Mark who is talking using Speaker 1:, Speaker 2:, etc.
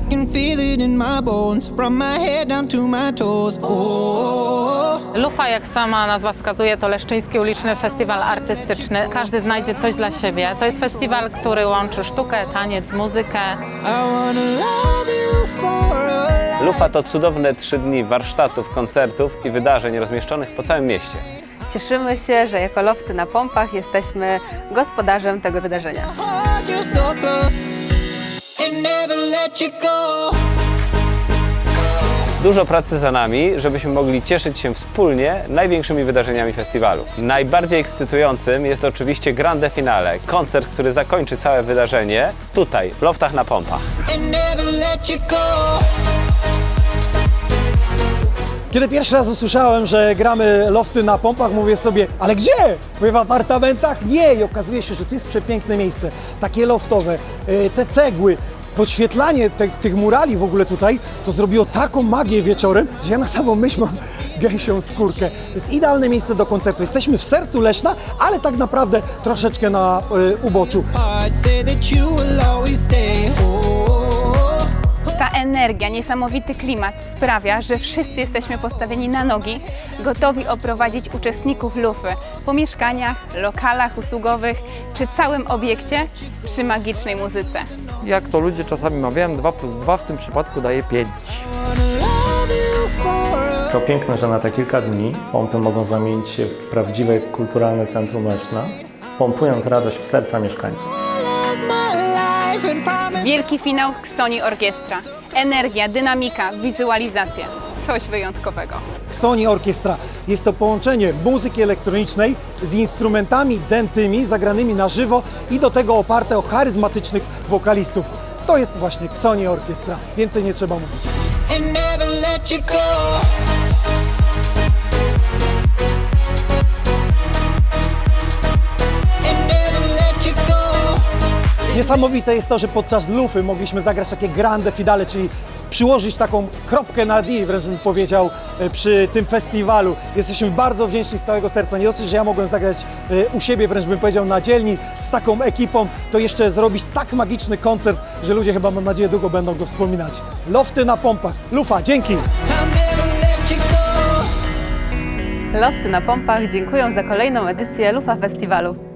Speaker 1: I can feel it in my bones, from my head down to my toes. Oh,
Speaker 2: Lufa, jak sama nazwa wskazuje, to Leszczyński Uliczny Festiwal Artystyczny. Każdy znajdzie coś dla siebie. To jest festiwal, który łączy sztukę, taniec, muzykę.
Speaker 1: I wanna love you for a life.
Speaker 3: Lufa to cudowne trzy dni warsztatów, koncertów i wydarzeń rozmieszczonych po całym mieście.
Speaker 4: Cieszymy się, że jako Lofty na Pompach jesteśmy gospodarzem tego wydarzenia.
Speaker 3: Dużo pracy za nami, żebyśmy mogli cieszyć się wspólnie największymi wydarzeniami festiwalu. Najbardziej ekscytującym jest oczywiście grande finale, koncert, który zakończy całe wydarzenie tutaj, w Loftach na Pompach.
Speaker 1: and never let you go.
Speaker 5: Kiedy pierwszy raz usłyszałem, że gramy lofty na pompach, mówię sobie, ale gdzie? Mówię w apartamentach? Nie, i okazuje się, że to jest przepiękne miejsce, takie loftowe, e, te cegły, podświetlanie te, tych murali w ogóle tutaj, to zrobiło taką magię wieczorem, że ja na samą myśl mam gęsią skórkę. To jest idealne miejsce do koncertu. Jesteśmy w sercu Leszna, ale tak naprawdę troszeczkę na e, uboczu.
Speaker 4: Ta energia, niesamowity klimat sprawia, że wszyscy jesteśmy postawieni na nogi, gotowi oprowadzić uczestników lufy po mieszkaniach, lokalach usługowych czy całym obiekcie przy magicznej muzyce.
Speaker 6: Jak to ludzie czasami mawiają, 2 plus 2 w tym przypadku daje 5.
Speaker 1: love you for a
Speaker 7: To piękne, że na te kilka dni pompy mogą zamienić się w prawdziwe kulturalne centrum Leszna, pompując radość w serca mieszkańców.
Speaker 4: Wielki finał Xoni Orkiestra. Energia, dynamika, wizualizacja. Coś wyjątkowego.
Speaker 5: Sony Orkiestra. Jest to połączenie muzyki elektronicznej z instrumentami dętymi zagranymi na żywo i do tego oparte o charyzmatycznych wokalistów. To jest właśnie Sony Orkiestra. Więcej nie trzeba mówić. Niesamowite jest to, że podczas lufy mogliśmy zagrać takie grande finale, czyli przyłożyć taką kropkę na D, wręcz bym powiedział, e, przy tym festiwalu. Jesteśmy bardzo wdzięczni z całego serca. Nie dosyć, że ja mogłem zagrać e, u siebie, wręcz bym powiedział, na dzielni z taką ekipą, to jeszcze zrobić tak magiczny koncert, że ludzie chyba, mam nadzieję, długo będą go wspominać. Lofty na pompach. Lufa, dzięki!
Speaker 4: Lofty na Pompach dziękują za kolejną edycję Lufa Festiwalu.